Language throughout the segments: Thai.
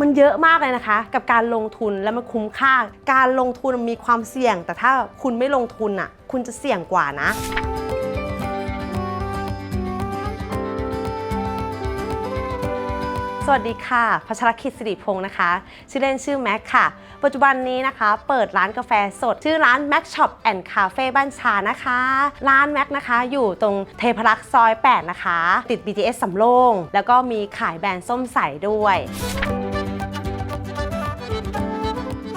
มันเยอะมากเลยนะคะ กับการลงทุนแล้วมันคุ้มค่า การลงทุนมันมีความเสี่ยง แต่ถ้าคุณไม่ลงทุนอะ คุณจะเสี่ยงกว่านะสวัสดีค่ะ พัชรคิดสิริพงศ์นะคะ ชื่อเล่นชื่อแม็กค่ะ ปัจจุบันนี้นะคะ เปิดร้านกาแฟสด ชื่อร้าน Mac Shop and Cafe บ้านชานะคะ ร้านแม็กนะคะ อยู่ตรงเทพรักษ์ซอย 8 นะคะ ติด BTS สำโรง แล้วก็มีขายแบรนด์ส้มใสด้วย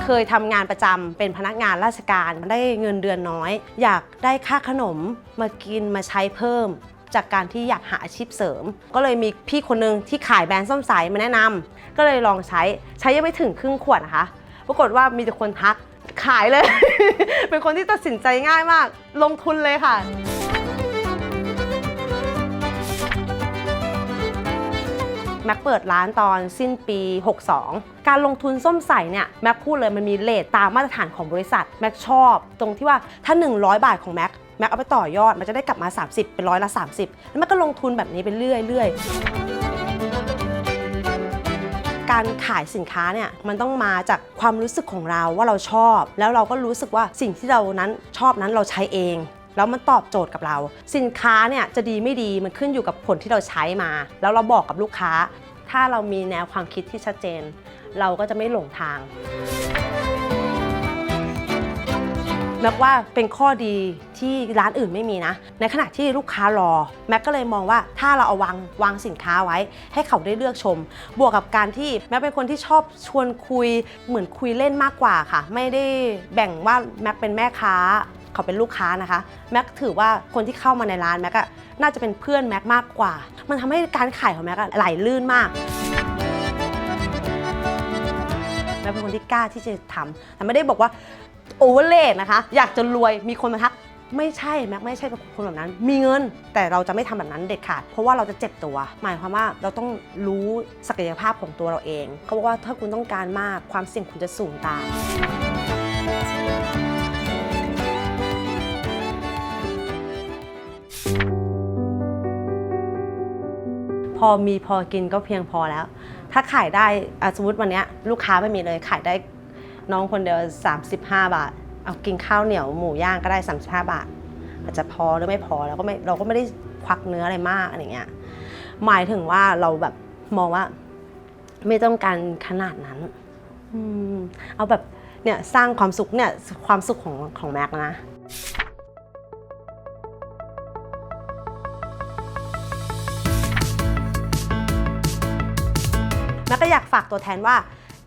เคยทำงานประจำเป็นพนักงานราชการได้เงินเดือนน้อย อยากได้ค่าขนมมากินมาใช้เพิ่ม จากการที่อยากหาอาชีพเสริม ก็เลยมีพี่คนหนึงที่ขายแบรนด์ส้มสายมาแนะนำก็เลยลองใช้ใช้ยังไม่ถึงครึ่งขวดนะคะปรากฏว่ามีแต่คนทักขายเลย เป็นคนที่ตัดสินใจง่ายมาก ลงทุนเลยค่ะ แม็กเปิดร้านตอนสิ้นปี 62 การลงทุนส้มใสเนี่ยแม็กพูดเลยมันมีเลทตามมาตรฐานของบริษัทแม็กชอบ ตรงที่ว่าถ้า 100 บาทของแม็กแม็กเอาไปต่อยอด มันจะได้กลับมา 30 เป็นร้อยละ 30 แล้วแม็กก็ลงทุนแบบนี้ไปเรื่อยๆ การขายสินค้าเนี่ยมันต้องมาจากความรู้สึกของเราว่าเราชอบ แล้วเราก็รู้สึกว่าสิ่งที่เรานั้นชอบนั้นเราใช้เอง แล้วมันตอบโจทย์กับเรา สินค้าเนี่ยจะดีไม่ดีมันขึ้นอยู่กับผลที่เราใช้มา แล้วเราบอกกับลูกค้า ถ้าเรามีแนวความคิดที่ชัดเจน เราก็จะไม่หลงทางแม็กว่าเป็นข้อดีที่ร้านอื่นไม่มีนะ ในขณะที่ลูกค้ารอ แม็กก็เลยมองว่าถ้าเราเอาวางวางสินค้าไว้ ให้เขาได้เลือกชม บวกกับการที่แม็กเป็นคนที่ชอบชวนคุยเหมือนคุยเล่นมากกว่าค่ะ ไม่ได้แบ่งว่าแม็กเป็นแม่ค้า เขาเป็นลูกค้านะคะ แม็กถือว่าคนที่เข้ามาในร้านแม็กอะน่าจะเป็นเพื่อนแม็กมากกว่า มันทำให้การขายของแม็กอะไหลลื่นมากแม็กเป็นคนที่กล้าที่จะทำแต่ไม่ได้บอกว่าโอเวอร์เลนะคะ อยากจะรวยมีคนมาทักไม่ใช่แม็กไม่ใช่คนแบบนั้น มีเงินแต่เราจะไม่ทำแบบนั้นเด็ดขาด เพราะว่าเราจะเจ็บตัว หมายความว่าเราต้องรู้ศักยภาพของตัวเราเองเขาบอกว่าถ้าคุณต้องการมากความเสี่ยงคุณจะสูงตาม พอมีพอกินก็เพียงพอแล้ว ถ้าขายได้อะสมมติวันเนี้ยลูกค้าไม่มีเลยขายได้น้องคนเดียว 35 บาท เอากินข้าวเหนียวหมูย่างก็ได้ 35 บาท อาจจะพอหรือไม่พอแล้วก็ไม่เราก็ไม่ได้ควักเนื้ออะไรมากอะไรเงี้ยหมายถึงว่าเราแบบมองว่า ไม่ต้องการขนาดนั้นอเอาแบบเนี่ยสร้างความสุขเนี่ยความสุขของของแม็กนะ แล้วก็อยากฝากตัวแทนว่า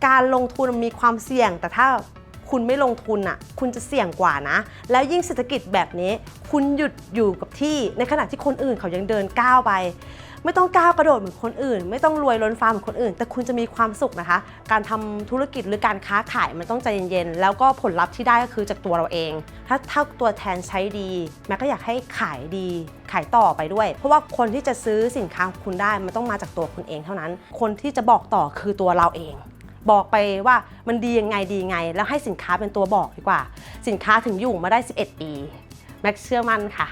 การลงทุนมีความเสี่ยง แต่ถ้า คุณไม่ลงทุนอะ คุณจะเสี่ยงกว่านะ แล้วยิ่งเศรษฐกิจแบบนี้ คุณหยุดอยู่กับที่ในขณะที่คนอื่นเขายังเดินก้าวไป ไม่ต้องก้าวกระโดดเหมือนคนอื่น ไม่ต้องรวยล้นฟ้าเหมือนคนอื่น แต่คุณจะมีความสุขนะคะ การทำธุรกิจหรือการค้าขายมันต้องใจเย็นๆแล้วก็ผลลัพธ์ที่ได้ก็คือจากตัวเราเอง ถ้าถ้าตัวแทนใช้ดีแม่ก็อยากให้ขายดีขายต่อไปด้วย เพราะว่าคนที่จะซื้อสินค้าของคุณได้มันต้องมาจากตัวคุณเองเท่านั้น คนที่จะบอกต่อคือตัวเราเอง บอกไปว่ามันดียังไงดีไง แล้วให้สินค้าเป็นตัวบอกดีกว่า สินค้าถึงอยู่มาได้ 11 ปี แม็กเชื่อมั่นค่ะ